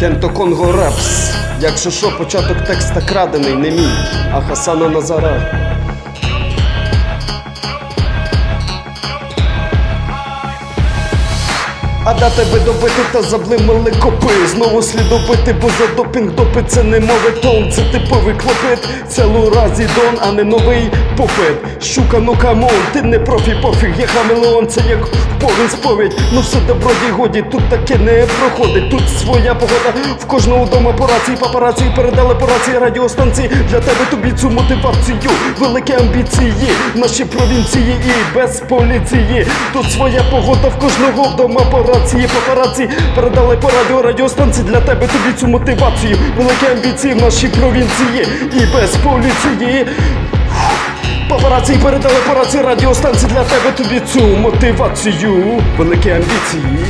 Кенто Конго Репс. Якщо що, початок текста крадений, не мій, а Хасана Назара. А да тебе добити та заблимали копи Знову слід добити, бо за допінг допит це не моветон Це типовий клопит, це Луразі Дон, а не новий попит Щука, ну камон, ти не профі, пофіг, є хамелеон, це як повін сповідь. Ну все доброді годі, тут таке не проходить. Тут своя погода, в кожного дома по рації Папарації передали по рації радіостанції. Для тебе тобі цю мотивацію. Великі амбіції, наші провінції і без поліції. Тут своя погода. В кожного вдома по рації Папараці передали по радіо радіостанції. Для тебе тобі цю мотивацію. Великі амбіції в нашій провінції. І без поліції Папараці передали по рації радіостанції Для тебе тобі цю мотивацію. Великі амбіції